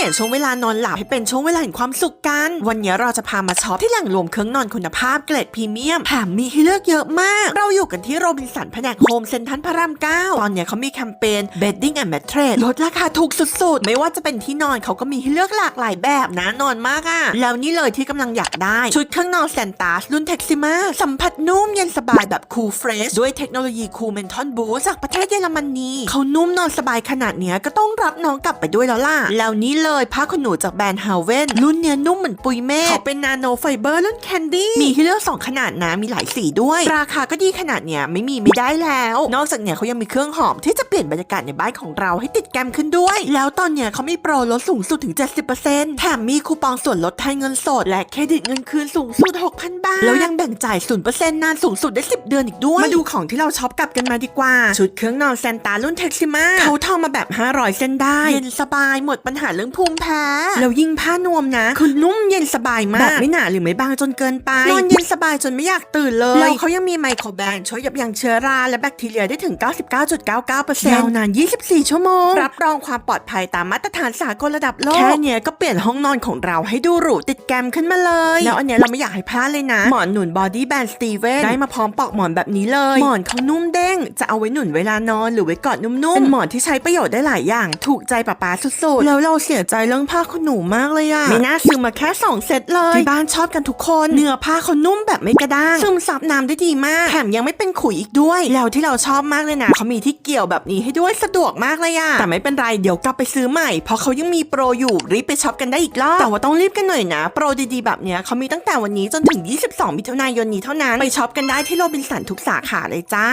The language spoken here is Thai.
ลี่ยนช่วงเวลานอนหลับให้เป็นช่วงเวลาแห่งความสุขกัน วันนี้เราจะพามาช็อปที่แหล่งรวมเครื่องนอนคุณภาพเกรดพรีเมียมแถมมีให้เลือกเยอะมาก เราอยู่กันที่โรบินสันแผนกโฮมเซ็นทรัลพระรามเก้าตอนนี้เขามีแคมเปญ Bedding and Mattress ลดราคาถูกสุดๆ ไม่ว่าจะเป็นที่นอนเขาก็มีให้เลือกหลากหลายแบบนะนอนมากอะแล้วนี่เลยที่กำลังอยากได้ ชุดเครื่องนอนแซนตาสรุ่นเท็กซิมาสัมผัสนุ่มเย็นสบายแบบคูลเฟรชด้วยเทคโนโลยีคูลเมนทอนบูจากประเทศเยอรมนีเขานุ่มนอนสบายขนาดเนี้ยก็ต้องรับน้องกลับไปด้วยแล้วล่ะแล้วนี่เลยผ้าขนหนูจากแบรนด์ฮาวเวนรุ่นเนี้ยนุ่มเหมือนปุยเมฆเขาเป็นนาโนไฟเบอร์รุ่นแคนดี้มีให้เลือกสองขนาดนะมีหลายสีด้วย ราคาก็ดีขนาดเนี้ยไม่มีไม่ได้แล้ว นอกจากเนี้ยเขายังมีเครื่องหอมที่จะเปลี่ยนบรรยากาศในบ้านของเราให้ติดแกมขึ้นด้วย แล้วตอนเนี้ยเขามีโปรลดสูงสุดถึง 70%แถมมีคูปองส่วนลดไทยเงินสด และเครดิตเงินคืนสูงสุด 6,000 บาท แล้วยังแบ่งจ่าย 0%นานสูงสุดได้ 10 เดือนอีกด้วย มาดูของที่เราช็อปกลับกันมาดีกว่า ชุดเครื่องนอนแซนตารุ่นเท็กซิมาเขาทำมาแบบ 500 เส้นได้ เย็นสบายหมดปัญหาเรื่องภูมิแพ้แล้วยิ่งผ้านวมนะ คือนุ่มเย็นสบายมาก แบบไม่หนาหรือไม่บางจนเกินไป นอนเย็นสบายจนไม่อยากตื่นเลยแล้วเขายังมีไมโครแบนช่วยยับยั้งเชื้อรา และแบคทีเรียได้ถึง 99.99%ยาวนาน 24 ชั่วโมง รับรองความปลอดภัยตามมาตรฐานสากลระดับโลก แค่เนี้ยก็เปลี่ยนห้องนอนของเราให้ดูหรูติดแกรมขึ้นมาเลย แล้วอันเนี้ยเราไม่อยากให้พลาดเลยนะ หมอนหนุนบอดี้แบนสตีเวนได้มาพร้อมปลอกหมอนแบบนี้เลย หมอนเขานุ่มเด้ง จะเอาไว้หนุนเวลานอนหรือไว้กอดนุ่มๆ เป็นหมอนที่ใช้ประโยชน์ได้หลายอย่าง ถูกใจป๊าป๊าสุดๆ แล้วเราเสียใจเรื่องผ้าขนหนูมากเลยอะไม่น่าซื้อมาแค่2เซตเลยที่บ้านชอบกันทุกคนเนื้อผ้าเขานุ่มแบบไม่กระด้างซึมซับน้ำได้ดีมากแถมยังไม่เป็นขุยอีกด้วย แล้วที่เราชอบมากเลยนะเขามีที่เกี่ยวแบบนี้ให้ด้วยสะดวกมากเลยอะแต่ไม่เป็นไรเดี๋ยวกลับไปซื้อใหม่ เพราะเขายังมีโปรอยู่รีบไปช็อปกันได้อีกรอบแต่ว่าต้องรีบกันหน่อยนะ โปรดีๆแบบเนี้ยเขามีตั้งแต่วันนี้จนถึง 22 มิถุนายนนี้เท่านั้นไปช็อปกันได้ที่โรบินสันทุกสาขาเลยจ้า